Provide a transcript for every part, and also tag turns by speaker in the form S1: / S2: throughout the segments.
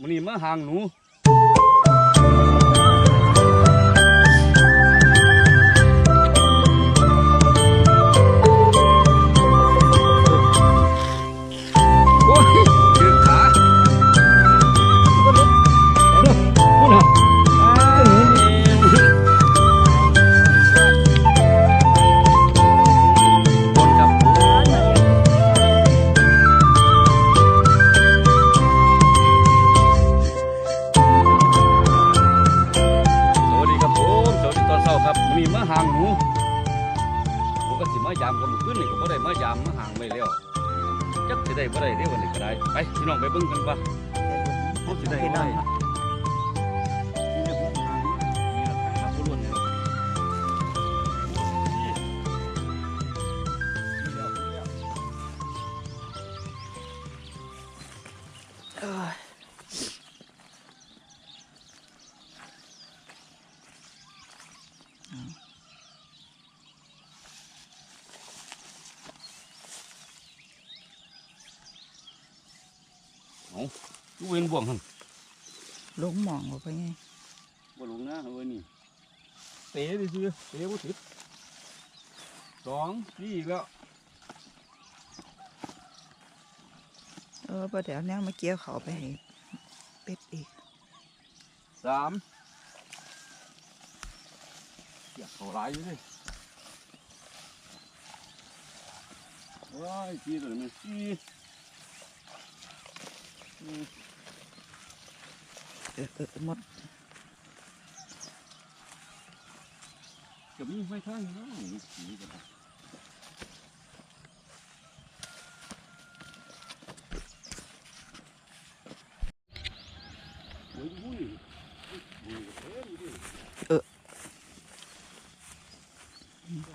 S1: มันนี่มาหางหนูายามกันขึ้นนี่ก็บ่ได้มายามมาหางไม่แล้วจักสิได้บ่ได้เด้วันนี้ก็ได้ไปพี่น้องไปเบิ่งกันว่าเขาสิได้บ่ได้นี่ผมหางนี่ ล่ะครับบ่ล้วนนี่ล่ะดูเห็นบ่วงหั่น
S2: ลงหมองบ่ไปไง
S1: บ่ลงนะเอ้ยนี่เตะดิซื่อเตะบ่ติดสองนี่อีกแล้ว
S2: เออพอเดี๋ยวนี้มาเกี่ยวเขาไปให้เป็ดอีก
S1: สามอยากเขาหลายอยู่เลยว้ายสี่ตัวนี้สี่ อืม
S2: เออเออหมด
S1: ก็มีไฟทางอยู่เนาะมีสีกันนะโอ้ยบุ้ยบุ้ยก็เท่อยู่ดิ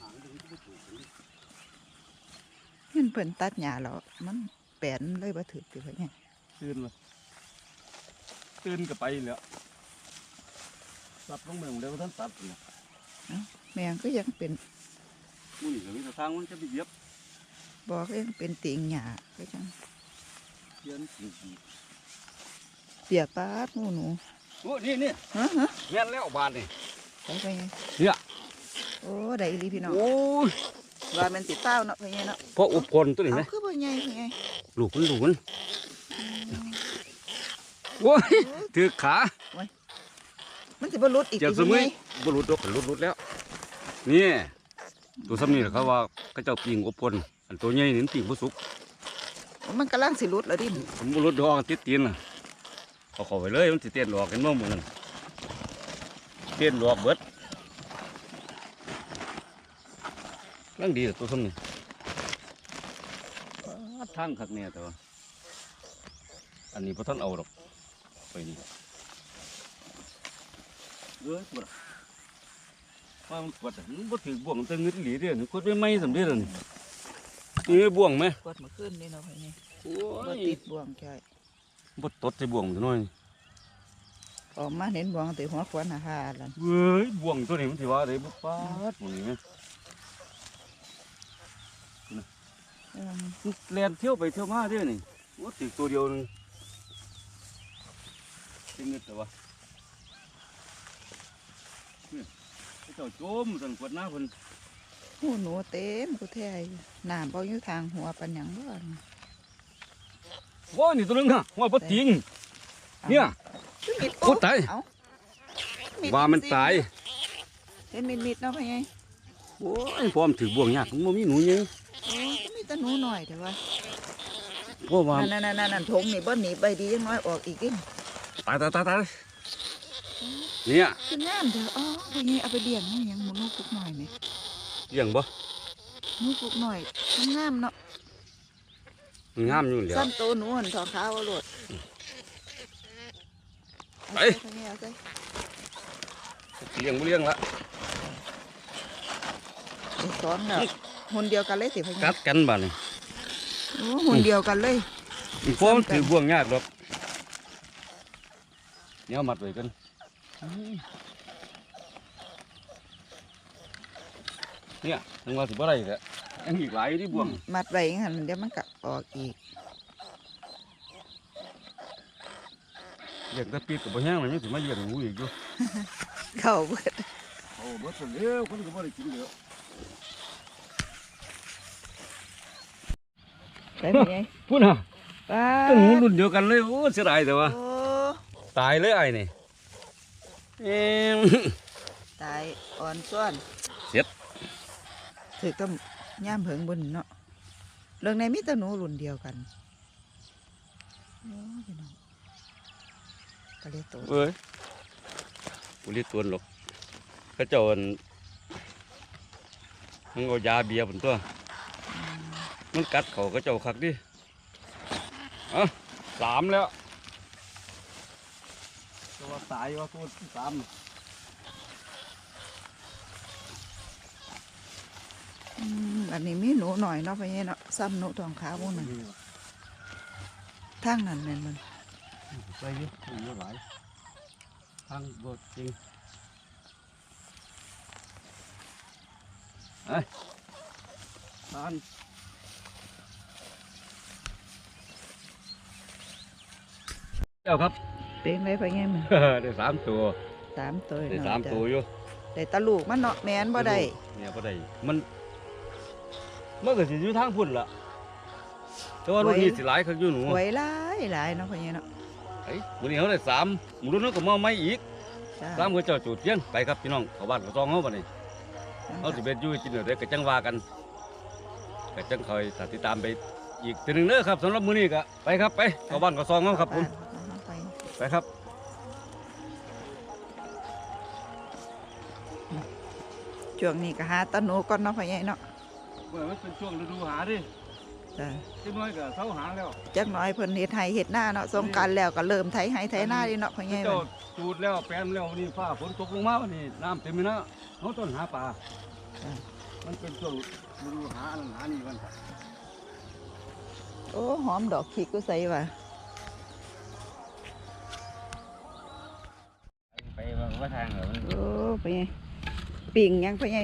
S1: หางดึงก็ถูกกันดิ
S2: เห็นเพิ่นตัดหญ้าแล้วมันแปลนเลยบ่ถึกติไปไง
S1: ตื่นเลย ตื่นก็ไปแล้วตัดลงเมืองเดี๋ยวท่านตัดเลย
S2: แมงก็ยังเป็น
S1: มุ้ยก็มีแต่ทางมันจะไปเหยียบ
S2: บอกก็ยังเป็นติงหญ้าก็จัง
S1: เยือนจริง
S2: เปียกปาดหนูหนู
S1: ๆโอ้นี่นี่
S2: ฮะฮะ
S1: แม่นแล้วบานนี่
S2: ไปไปไง
S1: เนี่ย
S2: โอ้ได้อีหลีพี่น้อง
S1: โอ้ย
S2: ว่ามันสิเต้าเนาะไปไงเนาะ
S1: เพราะอุปคนตัวนี้
S2: เอา
S1: นะ
S2: คือบ่ใหญ่ไปไง
S1: ลูกมันลูกมัน โอ้ยถือขา
S2: มันสิบ่หลุดอีก
S1: เจ็บ
S2: ติ
S1: ส
S2: ไป
S1: มุ
S2: ไง
S1: ยบรุดดอกรุดรุดแล้วนี่ตัวซ้ำนี่แหละเขาว่าเขาเจ้าปิงอบพนอันตัวใหญ่นี่มันปิงบ่สุก
S2: มันกำลังสิหลุดแล้วดิ
S1: ผมบรุดดอกติดตีนน่ะเขาเข้าไปเลยมันสิเต้นหลอกเห็นมั้งมึงนั่นเต้นหลอกเบิดเรื่องดีล่ะตัวซ้ำนี่ป๊าดทางคักแน่แต่ว่าอันนี้พอท่านเอาดอก ไปนี่เอ้ยปวดว่ามันกวดอะมันบ่ถือบ่วงตั้งเงืดอีหลีเด้อนี่กวดไม่ไหม้สำเร็จแล้วนี่นี่บ่วงไหม
S2: กดมาขึ้นนี่เนาะไปไง
S1: โอ้
S2: บ่
S1: ย
S2: ติดบ่วงใช่
S1: บ่ตดใส่บ่วงซะหน่อย
S2: ออกมาเห็นบ่วงแต่หัวควันอาหารแล้ว
S1: เว้ยบ่วงตัวนี้มันสิว่าได้บ่ปาดหมื้นี้แม่
S2: เออ
S1: มันแล่นเที่ยวไปเที่ยวมาเด้อนี่ว่าติดตัวเดียวนึง เป็นเงืดแต่ว่าเนี่ยเขาเจ้าโจมสั่นกวดหน้าเพิ่น
S2: หูหนูเต็มกูแท้อยู่น้ำบ่อยู่ทางหัวปันหยังบ่นี่
S1: ว้านี่ตัวนึงน่ะว่าบ่ติงเนี่ย
S2: คือมิด
S1: โอ้ตาย
S2: เอ้าด
S1: ว่ามันตาย
S2: เห็นมิดมิดๆเนาะพ่อไง
S1: โอ้ยพร้อมถือบ่วงยากมันบ่มีหนูยัง
S2: โอ้ก็มีแต่หนูหน่อยแต่ว่า
S1: เพราะว่า
S2: นั่นนั่นนั่นนั่นทงนี่บ่หนีไปดียังน้อยออกอีกอีก
S1: ตายตายตายตายเนี่ย
S2: คืองามเด้ออ๋อพ่อไงเอาไปเลี้ยงนี่ยังหมูนูปุกหน่อยนี่
S1: เลี้ยงบ่
S2: หนูปุกหน่อยงามๆเนาะ
S1: มันงามอยู่แล้ว
S2: ซ้ำโตหนูหันทองขาวเอาโลด
S1: ไป
S2: พ่อไงเอาไป
S1: เลี้ยงบ่เลี้ยงละ
S2: เอาสอนแล้วหุ่นเดียวกันเลยสิพ่อไง
S1: กัดกันบ้านี่
S2: โอ้หุ่นเดียวกันเลย
S1: อีกพวกมันถือบ่วงยากหรอก เนี่ยเอามัดไว้กันเนี่ยถึงว่าสิบ่ได้แหละยังอีกหลายอยู่ที่บ่วง
S2: มัดไว้อย่างนั้นเดี๋ยวมันก็ออกอีก
S1: เลี้ยงแต่ปีกกับบ่แห้งเลยยังสิมาเลี้ยงหนูอีกอยู่
S2: เข้าเบิด
S1: โอ้บ่สนแล้วคนก็บ่ได้กินแล้ว
S2: ไปพ่อใหญ่
S1: พูดน่ะ
S2: ป้า
S1: ก็หนูรุ่นเดียวกันเลยโอ้เสียดายแต่ว่า
S2: โอ้
S1: ตายเลยไอ้นี่เอ็ม
S2: ตายอ่อนซ้อน
S1: เสร็จ
S2: ถือต้มย่ามเผิงบนเนาะเรื่องในมีแต่หนูรุ่นเดียวกันโอ้พี่น้องก็เลยโต
S1: เอ้ยบุรีตัวหรอกเขาเจ้าอันมันเอายาเบียร์ผนตัว มันกัดเขาก็เจ้าคักดิเอะสามแล้ว ตัวตายว่าตัวที่สาม
S2: อืมอันนี้มีหนูหน่อยเนาะพ่อใหญ่เนาะซ้ำหนูทองขาวพวกนั้นทางนั้นแม่นมัน
S1: ไปดิมันไม่ไหวทางบดจริงเอ้ยทานเจ้าครับ
S2: เป็นไรพ่อใหญ่มัน
S1: ได้สามตัว
S2: สามตัว
S1: ได้
S2: เนาะ
S1: สาม
S2: จ้ะ
S1: ตัวอยู่
S2: ได้ตะลูกมันเนาะแม่นบ่ได้
S1: เนี่ยบ่ได้มันมันก็สิอยู่ทางพุ่นล่ะแต่ว่ารุ่นนี้สิหลายคักอยู่หนู
S2: หวยหลายหลายเนาะพ่อใหญ่เนาะ
S1: ไอ้มื้อนี้เขาได้สามมื้อรุ่นนั้นก็มาใหม่อีก
S2: จ้า
S1: สามก็เจ้าจุดเทียนไปครับพี่น้องเข้าบ้านเข้าซองเฮาบัดนี้เฮาสิเป็นอยู่กินเด้อก็จังว่ากันก็จังคอยติดตามไปอีกทีหนึงเด้อครับสำหรับมื้อนี้ก็ไปครับไปเข้าบ้านเข้าซองเฮาครับผม
S2: เอา ไป
S1: ไปครับ
S2: ช่วงนี้ก็หาตะหนูก่อนเนาะพ่อใหญ่เนาะ
S1: เมื่อมันเป็นช่วงฤดูหาดิ
S2: จ้า
S1: จักหน่อยก็เซาหาแล้ว
S2: จักหน่อยเพิ่นเฮ็ดไห้เฮ็ดหน้าเนาะสงกรารแล้วก็เริ่มไถไห้ไถหน้าดิเนาะพ่อใหญ่
S1: เจ้า
S2: มัน
S1: จูดแล้วแปลนแล้วนี่ฟ้าฝนตกลงมาวันนี้น้ำเต็มเลยนะเขาต้นหาปลา
S2: จ้ะ
S1: มันเป็นช่วงฤดูหาอันหานี่มัน
S2: โอ้หอมดอกขิกก็ใส่ว่ะ
S1: ว่าทางเหรอมัน
S2: โอ้พ่อใหญ่ปิ่งหยังพ่อใหญ่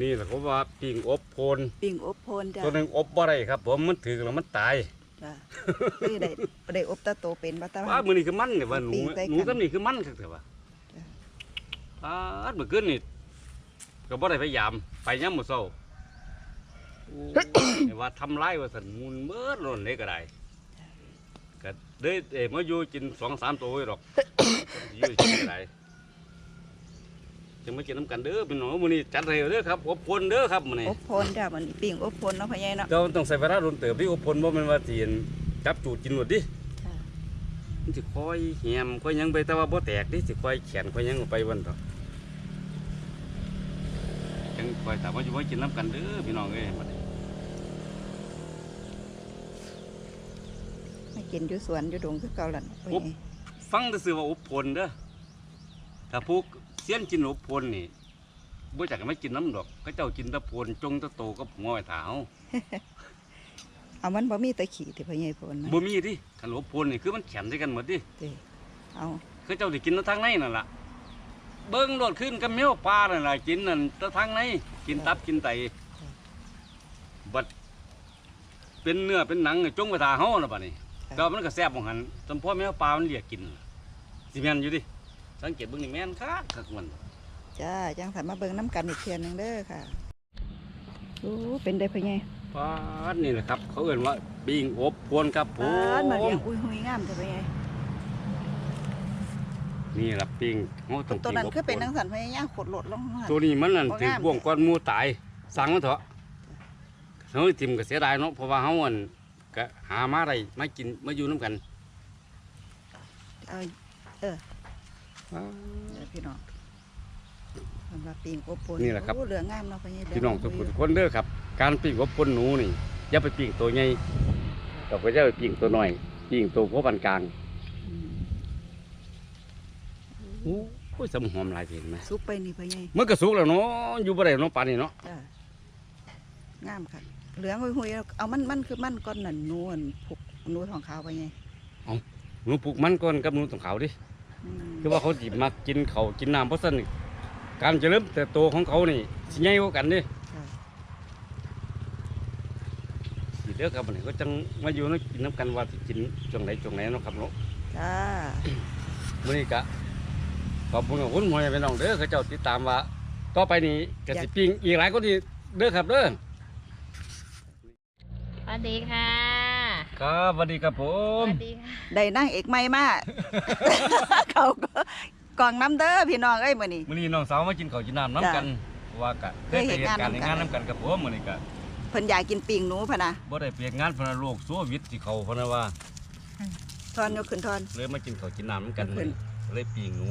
S1: นี่แหละเขาว่าปิ่งอบโพน
S2: ปิ่งอบโพนจ้ะ
S1: ตัวหนึ่งอบบ่ได้ครับ ผมมันถือแล้วมันตาย
S2: จ้ะคือได้ได้อบตะโตเป็นบ่ตะ
S1: ป้ามือนี่คือมันเนี่ยว่าหนู
S2: ปิ้งใส่กัน
S1: หนูตัวนี้คือมันครับแต่ว่า
S2: จ้ะ
S1: ป้าดเมื่อคืนนี่ก็บ่ได้พยายามไปย้ำมื้อเช้าแต่ว่าทำร้ายว่าสันมูลเมื่อล้นเลยก็ได้ก็ได้เอ่อมาอยู่กินสองสามตัวไว้หรอกอยู่กินก็ได้ จะมากินน้ำกันเด้อพี่น้องมื้อนี้จัดให้เด้อครับอบพลเด้อครับมื้อนี้
S2: อบโพนจ้ะมันปิ่งอบโพนเนาะพ่อใหญ่เนาะ
S1: เจ้าต้องใส่เวลาโดนเติบที่อบพลบ่แม่นว่าสิเห็นจับจูดกินหมดดิ
S2: จ้ะ
S1: มันสิค่อยแหมค่อยหยังไปแต่ว่าบ่แตกดิสิค่อยแขนค่อยหยังออกไปวันต่อจังค่อยถามว่าจะมากินน้ำกันเด้อพี่น้องเอ้ยบัดนี้
S2: ให้กินอยู่สวนอยู่ดงคือเก่าล่ะพ่อใหญ่
S1: ฟังแต่ซื่อว่าอบพลเด้อถ้าพวกเสียนกินอบพลนี่บ่จักไม่กินน้ำดอกเขาเจ้ากินแตะพลจงแตะโตกับง้อยเท้า
S2: เอามันบ่มีตะขี้ที่พ่อใหญ่โพนนะ
S1: บ่มีดิคันอบพลนี่คือมันแข็งด้วยกันหมดดิ
S2: เด้เอา
S1: เขาเจ้าได้กินแต่ทางในนั่นล่ะเบิ่งโดดขึ้นกับแมวปลานั่นล่ะกินนั่นแต่ทางในกินตับกินไตบัดเป็นเนื้อเป็นหนังนี่จงไปทาเฮาน่ะบัดนี้ก็มันก็แซ่บของหันจนพ่อแม่ปลามันเรียกกินสิแม่นอยู่ดิ สังเกตเบิ่งนี่แม่นคักคักมัน
S2: จ้าจังสันมาเบิ่งน้ำกันอีกเทียนหนึงเด้อค่ะโอ้เป็นได้พ่อใหญ่
S1: ปาดนี่แหละครับ เขาเอ่นว่าปิงอบพวนครับผ
S2: ปาน
S1: ม
S2: มาเลี้ยงอุ้ยหุยงามแต่พ่อใหญ่
S1: นี่ล่ะปิงเฮาต้อง
S2: ตัว
S1: ปิง
S2: นั้น
S1: อบ
S2: คือเป็น
S1: พว
S2: นังสันพ่อใหญ่ย่างขดโหลดลงข้างล่าง
S1: ตัวนี้มันนั่น
S2: บ่
S1: ถืองา
S2: ม
S1: บ่วงก้อนหมูตายสั่งมันเถอะเฮาทิ่มก็เสียดายเนาะเพราะว่าเฮาอันก็หามาได้มากินมาอยู่นํกัน
S2: เอาเอ อเดี๋ยวพี่น้องสำหรับปิงอบโพน
S1: นี่แหละครับ
S2: โอ้เหลืองามเนาะพ่อใหญ่เหลื
S1: พี่น้องทุก
S2: ย
S1: คนทุกคนเด้อครับ การปิ้งอบพนหนูนี่อย่าไปปิ้งตัวใหญ่เราก็จะไปปิ้งตัวน้อยปิ้งตัวพอปานกลาง
S2: อืม
S1: โอ้ยสมหอมหลายเพียงไหม
S2: สุกไปนี่พ่อใหญ่
S1: มันก็สุกแล้วเนาะอยู่บ่ได้เนาะปานนี้เนาะ
S2: จ้างามค่ะเหลืองหุยๆเอามันมันคือมันก้อนนั่นนวลผูกนูทองขาวพ่อใหญ่
S1: หนูปลูกมันก่อนกับหนูต้องขาวดิ
S2: อืม
S1: คือว่าเขาสิมักกินเขาวกินน้ำเพราะฉะนั้นการเจริญแต่โตของเขานี่สิใหญ่กว่ากันเดิ
S2: ค่ะ
S1: สิเด้อครับมันนี้ก็จังมาอยู่เนาะกินน้ำกันว่าสิกินช่วงไหนช่วงไหนเนาะครับเนาะ
S2: จ้า
S1: มื้อนี้ก็ขอบคุณขอบคุณพ่อแม่พี่น้องเด้อเขาเจ้าติดตามว่าต่อไปนี้ก็สิปิ้งอีกหลายคนที่เด้อครับเด้อ
S3: สวัสดีค่ะ
S1: ครับสวัสดีครับผ
S3: ส
S1: ม
S3: วัสดีค่ะ
S2: ได้นั่งเอกไม่มากเขาก็กล่องน้ำเด้อพี่น้องเอ้ยมื้อนี้
S1: มื้อนี้น้องสาวมากินข้าวกินน้ำน้ำกันเพราะว่าก็
S2: เคยเฮ็ดงาน
S1: การใน
S2: นำกัน
S1: งานน้ำกันกับผมมื้อนี้ก็
S2: เพิ่นอยากกินปิ่งหนูพะนะ
S1: บ่ได้เปลี่ยนงานพนันโลกโซวิตที่เขาพนันว่า
S2: ทอนยกขึ้นทอน
S1: เลยมากินข้าวกินน้ำน้ำกัน
S2: เพิ่น
S1: เลยปีงหนู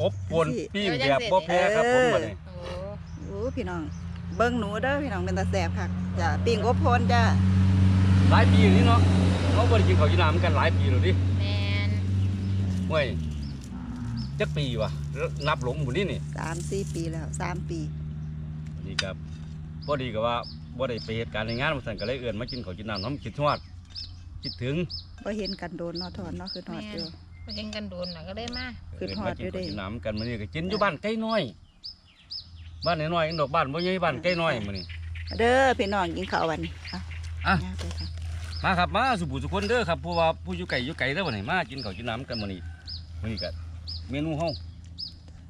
S1: อบปน
S2: สิ
S1: ปิ้งแบบบ่แพ้ครับผมมื้อนี้
S3: โอ้
S2: โอ้พี่น้อง เบิ่งหนูเด้อพี่น้องเป็นตาแสบคักจ้ะปิ่งอบโพนจ้ะ
S1: หลายปีอยู่นี่เนาะเขาบ่ได้กินข้าวกินน้ำกันหลายปีแล้วดิ
S3: แมน
S1: เว้ยจักปีวะนับหลงหมู่นี่นี่
S2: สามสี่ปีแล้วสามปี
S1: นี่ครับพอดีกับว่าบ่ได้ไปเหตุการณ์ในงานมันสั่นก็เลยเอื้อนมากินข้าวกินน้ำน้ำคิดฮอดคิดถึง
S2: บ่เห็นกันโดนเนาะทอนเนาะคือทอดอยู่
S3: ไปเห็นกันโดนน่ะก็เลยมา
S2: คือ
S1: เน
S2: ทอด
S1: มากิน
S2: อยู่เด้
S1: ข้าวกินน้ำกันมื้อนี้ก็กินอยู่บ้านใกล้น้อย บ้านน้อยๆเองดอกบ้านบ่ใหญ่บ้านใกล้น้อยมื้อนี้
S2: เด้อพี่น้องกินข้าววันนี้อะ
S1: อะ
S2: ย่างไปค่ะ
S1: มาครับมาสุบุสุคนเด้อครับเพราะว่าผู้อยู่ไกลอยู่ไกลเด้อวันนี้มากินข้าวกินน้ำกันมื้อนี้มื้อนี้ก็เมนูเฮา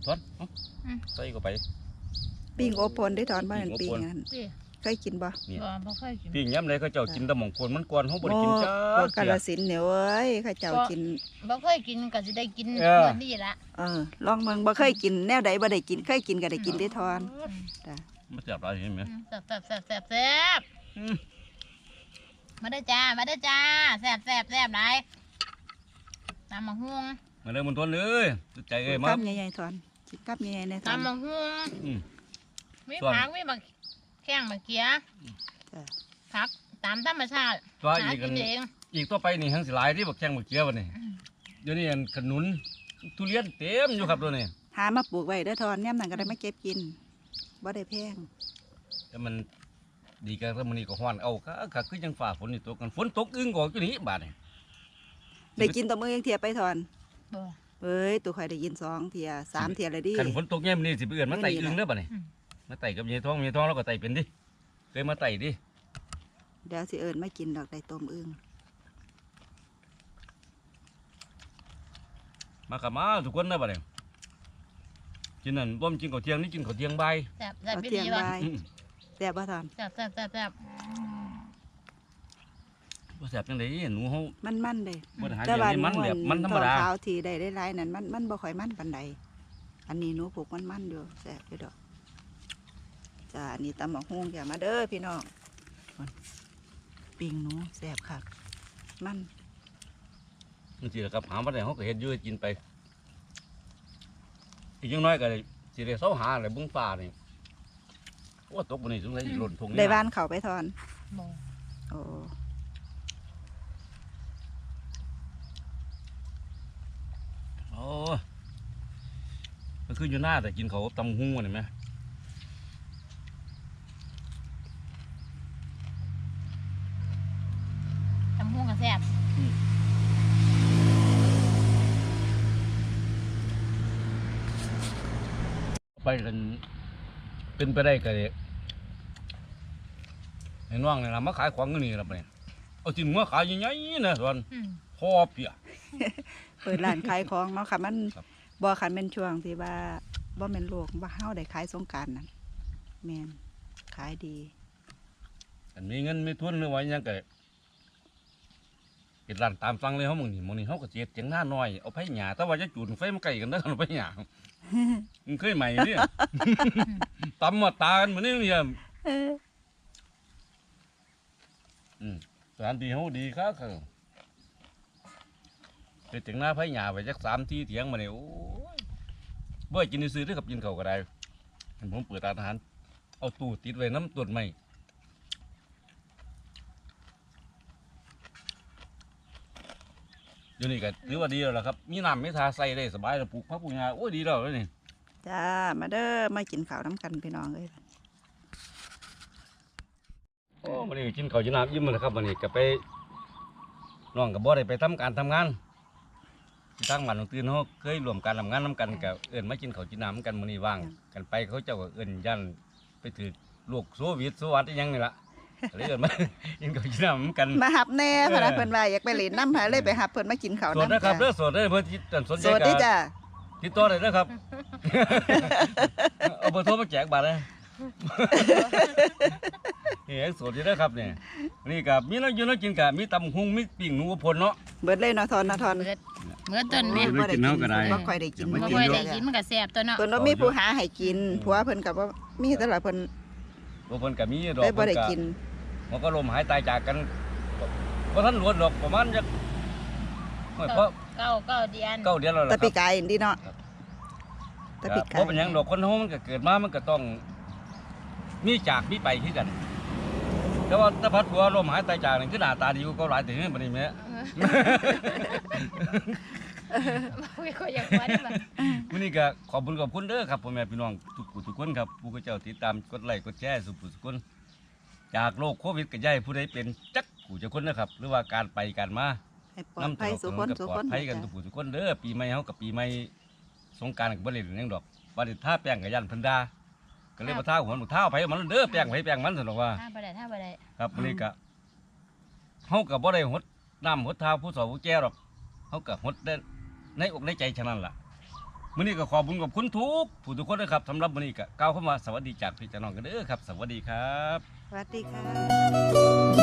S1: ทอดเอ้าใส่เข้าไป
S2: ปิ่งอบโพนได้ทอนบ้าน
S1: ปิ้
S2: ปิ่
S1: ง
S2: ง
S1: อบโพน
S2: อัน
S3: พี่
S2: เคยกินบ่
S1: นี่
S3: บ่บ่ค่อยกิน
S1: ปิ้งยำเลยเขาเจ้ากินแตะหม่องคนมันก่อนเฮาบ่ได้กินจ้า
S2: โอ้พวกกาฬสินธุ์เนี่ยเว้ยเข้าเจ้ากิน
S3: บ่เคยกินก็สิได้กิน
S1: เออ
S3: มื้อนี้ละ
S2: เออลองเบิ่งบ่เคยกินแนวใดบ่ได้กินเคยกินก็ได้กินได้ทอนจ้ะ
S1: มันแซ่บหลายเห็นไหม
S3: อืมแซ่บแซ่บแซ่บแซ่บแซ่บ
S1: อืม
S3: มาเด้อจ้า มาเด้อจ้าแซ่บแซ่บแซ่บหลายตำบักหุ่ง
S1: มาเด้อมันทนเลยสุดใจเอ้ยมา
S2: กับใหญ่ๆทอนกินกับใหญ่ๆในทอน
S3: ตำบักหุ่ง
S1: อืม
S3: มี
S1: ส่วน
S3: ผักมีบักแข้งบักเขีย
S2: จ้ะ
S3: ผักตามธรรมชาติ
S1: ตัว
S3: หา
S1: อีกอั
S3: กิ
S1: น
S3: นเอง
S1: อีกต่อไปนี่ทั้งสิหลายที่บักแข้งบักเกียวบัดนี้
S3: อืม
S1: เดี๋ยวนี้อันขนุนทุเรียนเต็มอยู่ครับตัวนี้
S2: หามาปลูกไว้เด้อทอนย่ำนั้นก็ได้มาเก็บกินบ่ได้แพง
S1: แต่มัน ดีกันแล้วมันนี่ก็ฮ้อนเอาค่ะค่ะคือจังฝ่าฝนนี่ตกกันฝนตกอึ้งก็อยู่นี่บาดนี่
S2: ได้กินตัวมือยังเทียไปทอน
S3: บ่
S2: เอ้ยตัวข่อยได้ยินสองเทียสามเทียเลยดิ
S1: คันฝนตกแย่มนี่สิไปเอื้อนมาไต่
S2: ไม่มี
S1: อึ้ง
S2: นะ
S1: เด้อบัดนี้
S3: อืม
S1: มาไต่กับยายท้องยายท้องเราก็ไต่เป็นดิเคยมาไต่ดิ
S2: เดี๋ยวสิเอิญไม่กินดอกได้ต้มอึ่ง
S1: มากับมาทุกคนเด้อบัดนี้กินนั่นบ่มกินข้าวเที่ยงนี่กินข้าวเที่ยงบ่าย
S3: แซ่บแซ่บ
S2: เอา
S3: พี่
S2: เทียง
S3: ดี
S2: ใบ
S3: ว่ะ
S1: อืม
S2: แซ่บบ่ทอน
S3: แซ่บแซ่บแซ่บแซ่บ
S1: บ่แซ่บจังได๋หนูเฮา
S2: มันมันๆเด้
S1: บ่ได้หา
S2: แต่
S1: เดี๋ยว
S2: ว่า
S1: นี้มันแบบมันธรรมดา
S2: ขาวทีได้หลายๆนั่นมันมันบ่ค่อยมันปานใดอันนี้หนูปลูกมันมันอยู่แซ่บอยู่ดอกจ้าอันนี้ตำบักฮวงอย่ามาเด้อพี่น้องปิ้งหนูแซ่บคักมัน
S1: จังซี่แหละครับหามาได้เฮาก็เฮ็ดอยู่ให้กินไป อีกอย่างน้อยก็ได้สิได้เซาหาแหละเบิ่งฟ้านี่ โอ้ตกบ่นี่สงสัยสิหล่นทุ่ง
S2: ได้บ้านเขาไปทอน
S3: บ่
S2: โอ้
S1: โอ้มันคืออยู่หน้าแต่กินเขาวตำหุ้งนี่ไหม
S3: ตำหุ่งก็แซ่บ
S1: ไปกันเป็นไปได้ก็ได้ เห็นว่างนี่ละมาขายของกันนี่ละไปเนี่ยเอาสินมาขายใหญ่ๆนะส่วน
S3: อืม
S1: พอเปีย
S2: เปิดร้านขายของเนาะค่ะมัน
S1: ครับ
S2: บ่คันเป็นช่วงที่ว่าบ่แม่นโลกว่าเฮาได้ขายสงกรารนั่นแม่นขายดี
S1: อันมีเงินมีทุนหรือว่าหยังก็เฮ็ดร้านตามสั่งเลยเฮามึงนี่มึงนี่เฮาก็สิเฮ็ดเถียงหน้าน้อยเอาไผหญ้าแต่ว่าจะจูดไฟมาใกล้กันเด้อเอาไผหญ้ามึงเคยใหม่เนี่ย ตำมาตากันมื้อนี้เนี่ย
S2: เออ
S1: อืมสถานที่เขาดีครับคือไปถึงหน้าไผ่หยาไปจักสามที่เถียงมาเนี่ยโอ้ยบ่ให้กินซื้อๆเด้อกับกินเขาวก็ได้เห็นผมเปิดร้านอาหาร เอาตู้ติดไว้น้ำต้นไม้เดี๋ยวนี้ก็ถือว่าดีแล้วล่ะครับ มีน้ำมีทาใส่ได้สบายแล้วปลูกผักปลูกหญ้าโอ้ยดีแล้วเลยนี่
S2: จ้า มาเด้อมากินข้าวน้ำกันพี่น้องเอ้ย
S1: โอ้วันนี้กินข้าวกินน้ำยิ้มเลยครับวันนี้ก็ไปน้องกับบ่ได้ไปทำการทำงานที่ทางบ้านของตื่นเขาเคยรวมการทำงานน้ำกันกับเอิ้นมากินข้าวกินน้ำกันมื้อนี้ว่าง กันไปเขาเจ้าก็เอิ้นยันไปถือโรคโควิดสวัสดิ์อิหยังนี่ล่ะเลยเอิ้นมากินข้าวกินน้ำกัน
S2: มาหับแน่พะนะ
S1: เออ
S2: เพิ่นว่าอยากไปเล่นน้ำหาเลยไปหับเพิ่นมากินข้าว
S1: สด
S2: น้ำ
S1: นะครับเด้
S2: จ้ะ
S1: อสดเด้อเพิ่นที่สนใจ
S2: สวัสดี
S1: ก็
S2: จ้ะ
S1: ติดต่อได้เด้อครับ เอาเบอร์โทรมาแจกบัตรเลย เฮ้ยสดอยู่เด้อครับเนี่ยนี่กับมีน้ำอยืนน้ำกินกับมีตำหุงมีปิ่งหนูพลเนาะ
S2: เบิดเลยเนาะทอนเนาะทอน
S3: เมื่อเมื่อต้นแม่
S1: โอ้ยกินเนาะก็ได้
S2: บ่ค่อยได้กิน
S1: เดี๋ยว
S3: บ่
S1: มา
S3: ค่อยได้กินมันก็แซ่บตัวเนาะ
S2: เพิ่นว่ามีผู้หาให้กินผัวเพิ่นก็บ่มีแต่ละเพิ่น
S1: บ่เพิ่นก็มีดอก
S2: ได้บ่ได้
S1: เพิ่
S2: กิน
S1: มันก็ลมหายตายจากกันบ่ทันรวดดอกประมาณจักโอ้ยเพราะ
S3: เก้าเก้าเดือน
S1: เก้าเดือนแล้ว
S2: แต่
S1: ล่ะค
S2: ปี
S1: รับ
S2: กายนี่เนาะ
S1: ครับ
S2: แต่ปี
S1: ก็
S2: กาย
S1: บ่เป็นหยังดอกคนเฮามันก็เกิดมามันก็ต้อง มีจากมีไปคือกัน แต่ว่าถ้าพัดผัวลมหายตายจากนี่คือหน้าตาดีกว่าเก็หลายแต่นี่บัดนี้แม่
S3: ไม่ค่อยอยากว่าได้บ่
S1: วันนี้ก็ขอบคุณขอบคุณเด้อครับพ่อแม่พี่น้องทุกผู้ทุกคนครับผู้ก็เจ้าติดตามกดไลค์กดแชร์สุผู้ทุกคน จากโรคโควิดก็อย่าให้ผู้ใดเป็นจักผู้จักคนนะครับ หรือว่าการไปการมา
S2: ให้ปลอดภัยสุคน
S1: ก็
S2: สุ
S1: ปล
S2: ค
S1: อด
S2: น
S1: ภัยกันทุกผู้ทุกคนเด้อปีใหม่เฮากับปีใหม่สงกรานต์ก็บ่ได้เล่นหยังดอกบ่ได้ท่าแป้งกับยันเพิ่นดา ก็เลยมาท่าหัวหนูท่าไผมันเด้อแป้งไผแป้งมันซั่นดอกว่า
S3: ถ้าบ่ได้ถ้าบ่ได้
S1: ครับวันนี้ก็เฮาก็บ่ได้หดน้ำหดเท้าผู้สาวผู้แก่หรอกเฮาก็หดได้ในอกในใจฉะนั้นล่ะมื้อนี้ก็ขอบคุณขอบคุณทุกผู้ทุกคนนะครับสำหรับมื้อนี้ก็กล่าวคำว่าสวัสดีจากพี่เจ้าน้องกันเด้อครับ สวัสดีครับ
S2: สวัสดีค่ะ